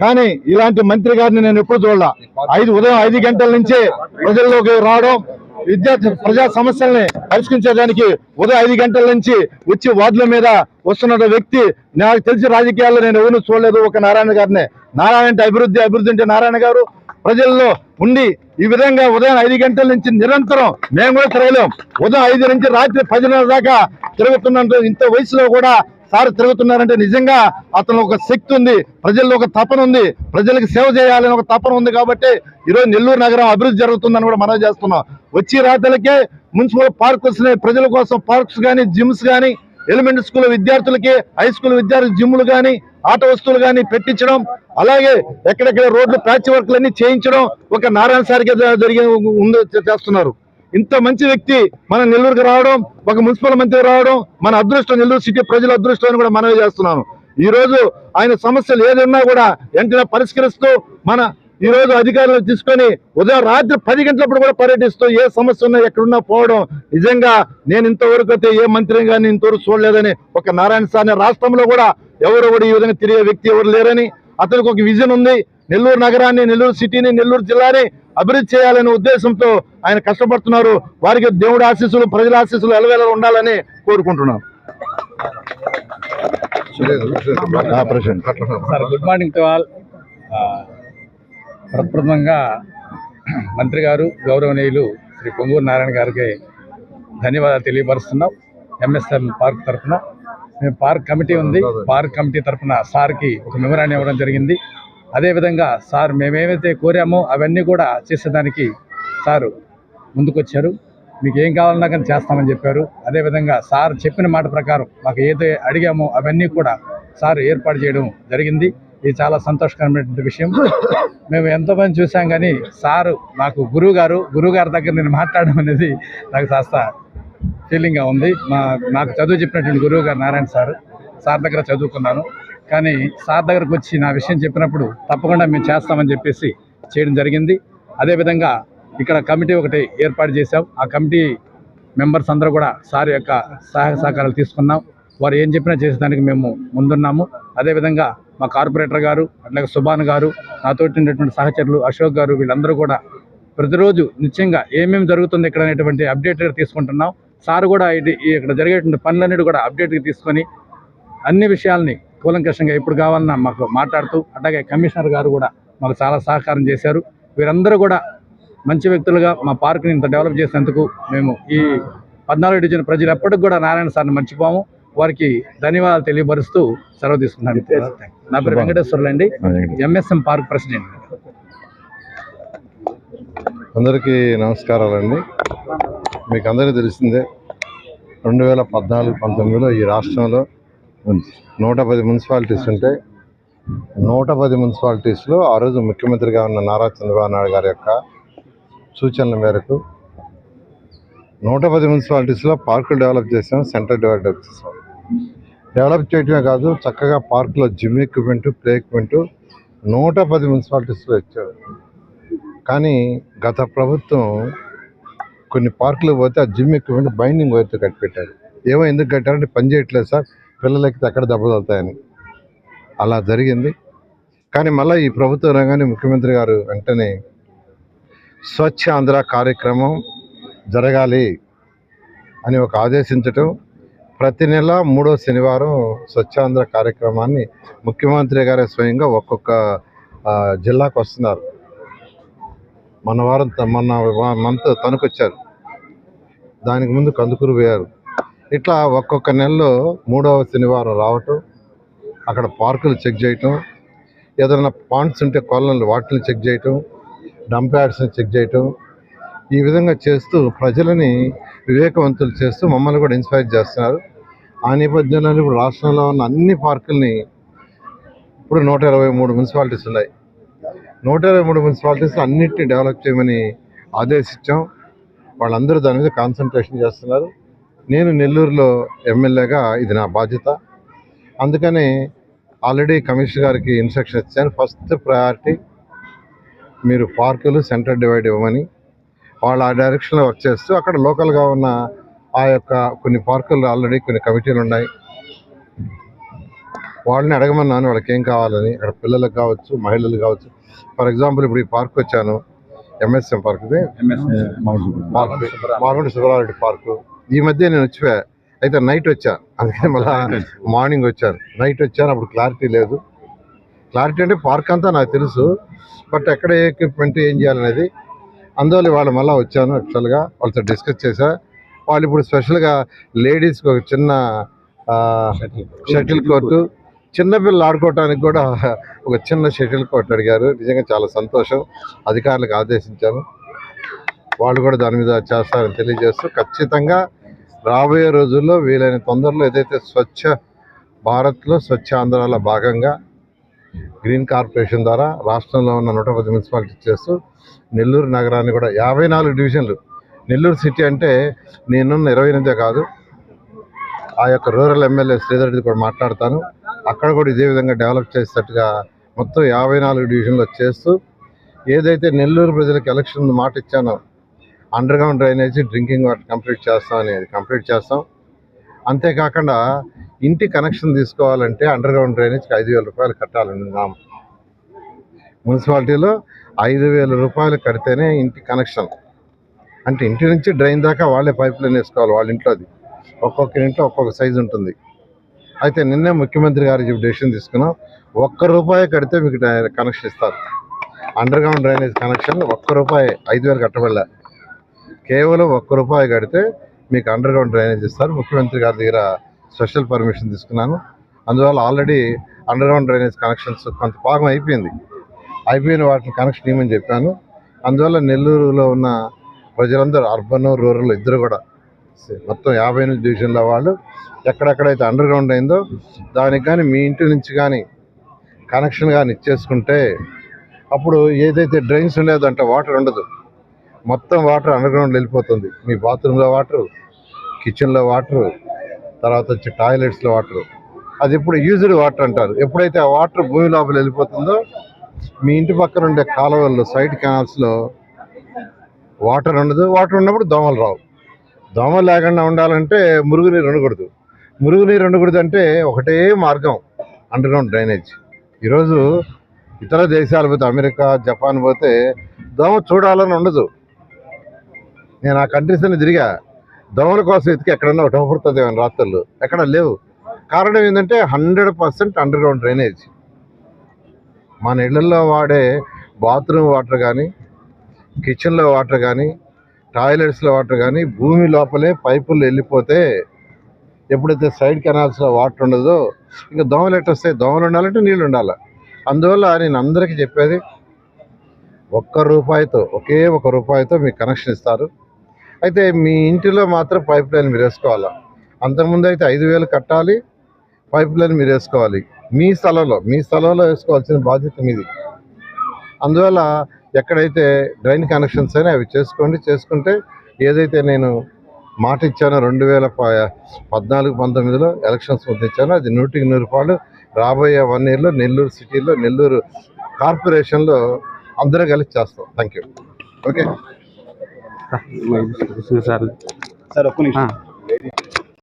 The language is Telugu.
కానీ ఇలాంటి మంత్రి గారిని నేను ఎప్పుడు చూడాల. ఐదు ఉదయం ఐదు గంటల నుంచే ప్రజల్లోకి రావడం విద్యార్థి ప్రజా సమస్యల్ని పరిష్కరించడానికి ఉదయం ఐదు గంటల నుంచి వచ్చి వార్డుల మీద వస్తున్న వ్యక్తి నాకు తెలిసి రాజకీయాల్లో నేను ఎవరు చూడలేదు. ఒక నారాయణ గారిని. నారాయణ అంటే అభివృద్ధి అభివృద్ధి అంటే నారాయణ గారు. ప్రజల్లో ఉండి ఈ విధంగా ఉదయం ఐదు గంటల నుంచి నిరంతరం మేము కూడా తిరగలేం. ఉదయం ఐదు నుంచి రాత్రి పదిన్నర దాకా తిరుగుతున్నంత ఇంత వయసులో కూడా సార్ తిరుగుతున్నారంటే నిజంగా అతను ఒక శక్తి ఉంది ప్రజల్లో ఒక తపన ఉంది ప్రజలకు సేవ చేయాలని ఒక తపన ఉంది కాబట్టి ఈరోజు నెల్లూరు నగరం అభివృద్ధి జరుగుతుందని కూడా మనం చేస్తున్నాం. వచ్చి రాత్రులకే మున్సిపల్ పార్క్స్ ప్రజల కోసం పార్క్స్ కానీ జిమ్స్ కానీ ఎలిమెంటరీ స్కూల్ విద్యార్థులకి హై స్కూల్ విద్యార్థులు జిమ్లు కానీ ఆట వస్తువులు కానీ పెట్టించడం అలాగే ఎక్కడెక్కడ రోడ్లు ప్యాచ్ వర్క్లన్నీ చేయించడం ఒక నారాయణ సారికి జరిగే ఉంది చేస్తున్నారు. ఇంత మంచి వ్యక్తి మన నెల్లూరుకి రావడం ఒక మున్సిపల్ మంత్రి రావడం మన అదృష్టం నెల్లూరు సిటీ ప్రజల అదృష్టం అని కూడా మనవి చేస్తున్నాను. ఈ రోజు ఆయన సమస్యలు ఏదన్నా కూడా వెంటనే పరిష్కరిస్తూ మన ఈ రోజు అధికారులు తీసుకొని ఉదయం రాత్రి పది గంటలప్పుడు కూడా పర్యటిస్తూ ఏ సమస్య ఉన్నా ఎక్కడున్నా పోవడం నిజంగా నేను ఇంతవరకు అయితే ఏ మంత్రి కానీ ఇంతవరకు చూడలేదని ఒక నారాయణ సార్ రాష్ట్రంలో కూడా ఎవరు కూడా ఈ విధంగా తిరిగే వ్యక్తి ఎవరు లేరని అతనికి ఒక విజన్ ఉంది. నెల్లూరు నగరాన్ని నెల్లూరు సిటీని నెల్లూరు జిల్లాని అభివృద్ధి చేయాలనే ఉద్దేశంతో ఆయన కష్టపడుతున్నారు. వారికి దేవుడి ఆశీస్సులు ప్రజల ఆశీస్సులు ఎలవేళ ఉండాలని president sir good morning to all. ప్రప్రథమంగా మంత్రి గారు గౌరవనీయులు శ్రీ పొంగూరు నారాయణ గారికి ధన్యవాదాలు తెలియపరుస్తున్నాం. ఎంఎస్ఎం పార్క్ తరఫున. మేము పార్క్ కమిటీ ఉంది. పార్క్ కమిటీ తరఫున సార్కి ఒక మెమరాన్ని ఇవ్వడం జరిగింది. అదేవిధంగా సార్ మేమేమైతే కోరామో అవన్నీ కూడా చేసేదానికి సారు ముందుకొచ్చారు. మీకు ఏం కావాలన్నా కానీ చేస్తామని చెప్పారు. అదేవిధంగా సార్ చెప్పిన మాట ప్రకారం మాకు ఏదైతే అడిగామో అవన్నీ కూడా సార్ ఏర్పాటు చేయడం జరిగింది. ఇది చాలా సంతోషకరమైనటువంటి విషయం. మేము ఎంతోమంది చూసాం కానీ సారు నాకు గురువు గారు గురువు గారి దగ్గర నేను మాట్లాడడం అనేది నాకు కాస్త ఫీలింగ్గా ఉంది. మా నాకు చదువు చెప్పినటువంటి గురువు గారు నారాయణ సార్. సార్ దగ్గర చదువుకున్నాను. కానీ సార్ దగ్గరకు వచ్చి నా విషయం చెప్పినప్పుడు తప్పకుండా మేము చేస్తామని చెప్పేసి చేయడం జరిగింది. అదేవిధంగా ఇక్కడ కమిటీ ఒకటి ఏర్పాటు చేశాం. ఆ కమిటీ మెంబర్స్ అందరూ కూడా సార్ యొక్క సహాయ సహకారాలు తీసుకున్నాం. వారు ఏం చెప్పినా చేసేదానికి మేము ముందున్నాము. అదేవిధంగా మా కార్పొరేటర్ గారు అట్లాగే సుభాన్ గారు నాతోటి ఉన్నటువంటి సహచరులు అశోక్ గారు వీళ్ళందరూ కూడా ప్రతిరోజు నిత్యంగా ఏమేమి జరుగుతుంది ఇక్కడ అనేటువంటి అప్డేట్గా తీసుకుంటున్నాం. సార్ కూడా ఇది ఇక్కడ జరిగేటువంటి పనులన్నిటి కూడా అప్డేట్కి తీసుకొని అన్ని విషయాల్ని కూలంకషంగా ఎప్పుడు కావాలన్నా మాకు మాట్లాడుతూ అలాగే కమిషనర్ గారు కూడా మాకు చాలా సహకారం చేశారు. వీరందరూ కూడా మంచి వ్యక్తులుగా మా పార్క్ని ఇంత డెవలప్ చేసినందుకు మేము ఈ పద్నాలుగు డివిజన్ ప్రజలు ఎప్పటికి కూడా నారాయణ సార్ని మర్చిపోము. వారికి ధన్యవాదాలు తెలియపరుస్తూ సెలవు తీసుకున్నాను. నా పేరు వెంకటేశ్వర్లు అండి. MSM park president. అందరికీ నమస్కారాలండి. మీకు అందరికీ తెలిసిందే రెండు వేల పద్నాలుగు పంతొమ్మిదిలో ఈ రాష్ట్రంలో నూట పది మున్సిపాలిటీస్ ఉంటే నూట పది మున్సిపాలిటీస్లో ఆ రోజు ముఖ్యమంత్రిగా ఉన్న నారా చంద్రబాబు నాయుడు గారి యొక్క సూచనల మేరకు నూట పది మున్సిపాలిటీస్లో పార్కులు డెవలప్ చేసాం సెంటర్ డెవలప్ చేసాం డెవలప్ చేయటమే కాదు చక్కగా పార్కులో జిమ్ ఎక్విప్మెంట్ ప్లే ఎక్విప్మెంట్ నూట పది మున్సిపాలిటీస్లో ఇచ్చారు. కానీ గత ప్రభుత్వం కొన్ని పార్కులు పోతే ఆ జిమ్ ఎక్విప్మెంట్ బైండింగ్ వైర్తో కట్టిపెట్టారు. ఏమో ఎందుకు కట్టారంటే పని చేయట్లేదు సార్. పిల్లలకి ఎక్కడ దెబ్బతలుతాయని అలా జరిగింది. కానీ మళ్ళీ ఈ ప్రభుత్వ రంగాన్ని ముఖ్యమంత్రి గారు వెంటనే స్వచ్ఛ ఆంధ్ర కార్యక్రమం జరగాలి అని ఒక ఆదేశించటం ప్రతి నెల మూడో శనివారం స్వచ్ఛాంధ్ర కార్యక్రమాన్ని ముఖ్యమంత్రి గారే స్వయంగా ఒక్కొక్క జిల్లాకు వస్తున్నారు. మన వారం త- మొన్న మంత్ తణుకొచ్చారు దానికి ముందు కందుకూరు పోయారు. ఇట్లా ఒక్కొక్క నెలలో మూడవ శనివారం రావటం అక్కడ పార్కులు చెక్ చేయటం ఏదైనా పాండ్స్ ఉంటే కొలను వాటిని చెక్ చేయటం డంప్ యార్డ్స్ని చెక్ చేయటం ఈ విధంగా చేస్తూ ప్రజలని వివేకవంతులు చేస్తూ మమ్మల్ని కూడా ఇన్స్పైర్ చేస్తున్నారు. ఆ నేపథ్యంలో ఇప్పుడు రాష్ట్రంలో ఉన్న అన్ని పార్కుల్ని ఇప్పుడు నూట ఇరవై మూడు మున్సిపాలిటీస్ ఉన్నాయి. నూట ఇరవై మూడు మున్సిపాలిటీస్ అన్నింటినీ డెవలప్ చేయమని ఆదేశించాం. వాళ్ళందరూ దాని మీద కాన్సన్ట్రేషన్ చేస్తున్నారు. నేను నెల్లూరులో ఎమ్మెల్యేగా ఇది నా బాధ్యత. అందుకని ఆల్రెడీ కమిషనర్ గారికి ఇన్స్ట్రక్షన్ ఇచ్చాను. ఫస్ట్ ప్రయారిటీ మీరు పార్కులు సెంటర్ డివైడ్ ఇవ్వమని వాళ్ళు ఆ డైరెక్షన్లో వర్క్ చేస్తూ అక్కడ లోకల్గా ఉన్న ఆ యొక్క కొన్ని పార్కులు ఆల్రెడీ కొన్ని కమిటీలు ఉన్నాయి. వాళ్ళని అడగమన్నాను వాళ్ళకి ఏం కావాలని? అక్కడ పిల్లలకు కావచ్చు మహిళలకు కావచ్చు. ఫర్ ఎగ్జాంపుల్ ఇప్పుడు ఈ పార్క్ వచ్చాను ఎంఎస్ఎం పార్క్ ఇది పార్క్ మాగుంట సుబ్బారెడ్డి పార్కు. ఈ మధ్య నేను వచ్చిపోయా అయితే నైట్ వచ్చా. అందుకని మళ్ళా మార్నింగ్ వచ్చాను నైట్ వచ్చాను అప్పుడు క్లారిటీ లేదు. క్లారిటీ అంటే పార్క్ అంతా నాకు తెలుసు. బట్ ఎక్కడ ఏ ఎక్విప్మెంట్ ఏం చేయాలనేది. అందువల్ల వాళ్ళు మళ్ళీ వచ్చాను యాక్చువల్గా వాళ్ళతో డిస్కస్ చేశా. వాళ్ళు ఇప్పుడు స్పెషల్గా లేడీస్కి ఒక చిన్న షటిల్ కోర్టు చిన్నపిల్లలు ఆడుకోవటానికి కూడా ఒక చిన్న షటిల్ కోర్ట్ అడిగారు. నిజంగా చాలా సంతోషం. అధికారులకు ఆదేశించాను. వాళ్ళు కూడా దాని మీద చేస్తారని తెలియజేస్తూ ఖచ్చితంగా రాబోయే రోజుల్లో వీలైన తొందరలో ఏదైతే స్వచ్ఛ భారత్లో స్వచ్ఛ ఆంధ్రాల భాగంగా గ్రీన్ కార్పొరేషన్ ద్వారా రాష్ట్రంలో ఉన్న నూట పది మున్సిపాలిటీ చేస్తూ నెల్లూరు నగరాన్ని కూడా యాభై నాలుగు డివిజన్లు. నెల్లూరు సిటీ అంటే నేనున్న ఇరవై ఎనిమిదే కాదు. ఆ యొక్క రూరల్ ఎమ్మెల్యే శ్రీధర్ కూడా మాట్లాడతాను. అక్కడ కూడా ఇదే విధంగా డెవలప్ చేసేటట్టుగా మొత్తం యాభై నాలుగు డివిజన్లు చేస్తూ ఏదైతే నెల్లూరు ప్రజలకు ఎలక్షన్ మాట ఇచ్చానో underground drainage drinking water complete చేస్తాం అనేది కంప్లీట్ చేస్తాం. అంతేకాకుండా ఇంటి కనెక్షన్ తీసుకోవాలంటే అండర్ గ్రౌండ్ డ్రైనేజ్కి ఐదు వేల రూపాయలు కట్టాలని ఉన్నాం. మున్సిపాలిటీలో ఐదు వేల రూపాయలు కడితేనే ఇంటి కనెక్షన్ అంటే ఇంటి నుంచి డ్రైన్ దాకా వాళ్ళే పైప్ లైన్ వేసుకోవాలి వాళ్ళ ఇంట్లోది. ఒక్కొక్క ఇంట్లో ఒక్కొక్క సైజు ఉంటుంది. అయితే నిన్నే ముఖ్యమంత్రి గారు చెప్పి డెసిషన్ తీసుకున్నాం. ఒక్క రూపాయి కడితే మీకు కనెక్షన్ ఇస్తారు. అండర్ గ్రౌండ్ డ్రైనేజ్ కనెక్షన్ ఒక్క రూపాయి ఐదు వేలు కట్టబడలే. కేవలం ఒక్క రూపాయి కడితే మీకు అండర్ గ్రౌండ్ డ్రైనేజ్ ఇస్తారు. ముఖ్యమంత్రి గారి దగ్గర స్పెషల్ పర్మిషన్ తీసుకున్నాను. అందువల్ల already underground drainage connections కొంత భాగం అయిపోయింది. అయిపోయిన వాటిని కనెక్షన్ ఇవ్వమని చెప్పాను. అందువల్ల నెల్లూరులో ఉన్న ప్రజలందరూ అర్బన్ రూరల్ ఇద్దరు కూడా మొత్తం యాభై ఎనిమిది డివిజన్ల వాళ్ళు ఎక్కడెక్కడైతే అండర్ గ్రౌండ్ అయిందో దానికి కానీ మీ ఇంటి నుంచి కానీ కనెక్షన్ కానీ ఇచ్చేసుకుంటే అప్పుడు ఏదైతే డ్రైన్స్ ఉండేదంటే వాటర్ ఉండదు. మొత్తం వాటర్ అండర్ గ్రౌండ్ వెళ్ళిపోతుంది. మీ బాత్రూంలో వాటర్ కిచెన్లో వాటర్ తర్వాత వచ్చి టాయిలెట్స్లో వాటర్ అది ఎప్పుడు యూజ్డ్ వాటర్ అంటారు. ఎప్పుడైతే ఆ వాటర్ భూమి లోపల వెళ్ళిపోతుందో మీ ఇంటి పక్కన ఉండే కాలువల్లో సైడ్ కెనాల్స్లో వాటర్ ఉండదు. వాటర్ ఉన్నప్పుడు దోమలు రావు. దోమలు లేకుండా ఉండాలంటే మురుగునీరు ఉండకూడదు. మురుగునీరు ఉండకూడదు అంటే ఒకటే మార్గం అండర్ గ్రౌండ్ డ్రైనేజ్ ఈరోజు ఇతర దేశాలు పోతే అమెరికా జపాన్ పోతే దోమ చూడాలని ఉండదు. నేను ఆ కంట్రీస్ అని తిరిగా దోమల కోసం ఎతికి ఎక్కడన్నా ఒకటి అవపడుతుంది ఏమైనా రాత్రులు. ఎక్కడ లేవు. కారణం ఏంటంటే hundred percent underground drainage మన ఇళ్ళలో వాడే బాత్రూమ్ వాటర్ కానీ కిచెన్లో వాటర్ కానీ టాయిలెట్స్లో వాటర్ కానీ భూమి లోపలే పైపులు వెళ్ళిపోతే ఎప్పుడైతే సైడ్ కెనాల్స్లో వాటర్ ఉండదో ఇంకా దోమలు ఎట్టు వస్తాయి? దోమలు ఉండాలంటే నీళ్ళు ఉండాలి. అందువల్ల నేను అందరికీ చెప్పేది ఒక్క రూపాయితో ఒకే ఒక రూపాయితో మీకు కనెక్షన్ ఇస్తారు. అయితే మీ ఇంటిలో మాత్రం పైప్ లైన్ మీరు వేసుకోవాలా? అంతకుముందు అయితే ఐదు వేలు కట్టాలి పైప్ లైన్ మీరు వేసుకోవాలి. మీ స్థలంలో మీ స్థలంలో వేసుకోవాల్సిన బాధ్యత మీది. అందువల్ల ఎక్కడైతే డ్రైన్ కనెక్షన్స్ అయినా అవి చేసుకోండి చేసుకుంటే ఏదైతే నేను మాట ఇచ్చానో రెండు వేల పద్నాలుగు పంతొమ్మిదిలో ఎలక్షన్స్ ముందు ఇచ్చానో అది నూటికి నూరు రూపాయలు రాబోయే వన్ ఇయర్లో నెల్లూరు సిటీలో నెల్లూరు కార్పొరేషన్లో అందరూ కలిసి చేస్తాం. Thank you okay. Sir sir ఒక్క నిమిషం